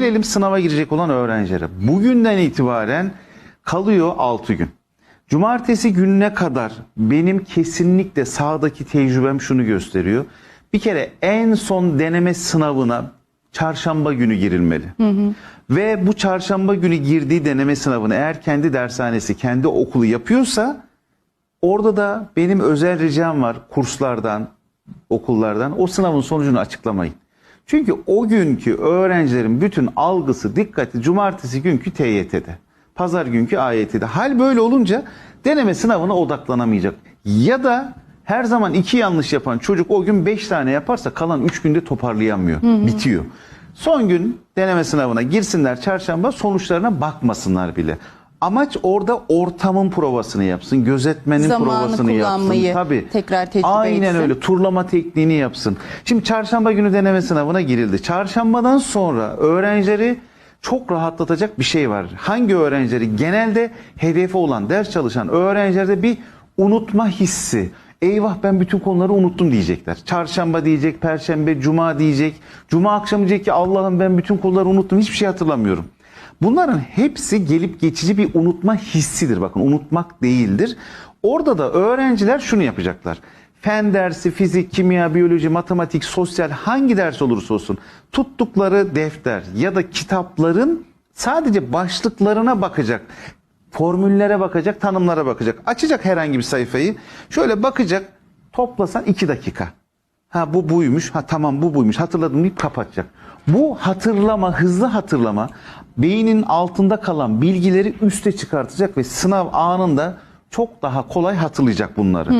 Gelelim sınava girecek olan öğrencilere. Bugünden itibaren kalıyor 6 gün. Cumartesi gününe kadar benim kesinlikle sahadaki tecrübem şunu gösteriyor. Bir kere en son deneme sınavına çarşamba günü girilmeli. Ve bu çarşamba günü girdiği deneme sınavını eğer kendi dershanesi, kendi okulu yapıyorsa orada da benim özel ricam var kurslardan, okullardan o sınavın sonucunu açıklamayın. Çünkü o günkü öğrencilerin bütün algısı, dikkati cumartesi günkü TYT'de. Pazar günkü AYT'de. Hal böyle olunca deneme sınavına odaklanamayacak. Ya da her zaman iki yanlış yapan çocuk o gün beş tane yaparsa kalan üç günde toparlayamıyor. Bitiyor. Son gün deneme sınavına girsinler çarşamba sonuçlarına bakmasınlar bile. Amaç orada ortamın provasını yapsın, gözetmenin Zamanı provasını yapsın. kullanmayı Tabii. tekrar tecrübe Aynen etsin. öyle turlama tekniğini yapsın. Şimdi çarşamba günü deneme sınavına girildi. Çarşambadan sonra öğrencileri çok rahatlatacak bir şey var. Hangi öğrencileri? Genelde hedefi olan, ders çalışan öğrencilerde bir unutma hissi. Eyvah ben bütün konuları unuttum diyecekler. Çarşamba diyecek, perşembe, cuma diyecek. Cuma akşamı diyecek ki Allah'ım ben bütün konuları unuttum, hiçbir şey hatırlamıyorum. Bunların hepsi gelip geçici bir unutma hissidir. Bakın unutmak değildir. Orada da öğrenciler şunu yapacaklar. Fen dersi, fizik, kimya, biyoloji, matematik, sosyal hangi ders olursa olsun tuttukları defter ya da kitapların sadece başlıklarına bakacak. Formüllere bakacak, tanımlara bakacak. Açacak herhangi bir sayfayı. Şöyle bakacak. Toplasan iki dakika. Ha bu buymuş. Ha tamam bu buymuş. Hatırladım deyip kapatacak. Bu hatırlama, hızlı hatırlama beynin altında kalan bilgileri üste çıkartacak ve sınav anında çok daha kolay hatırlayacak bunları.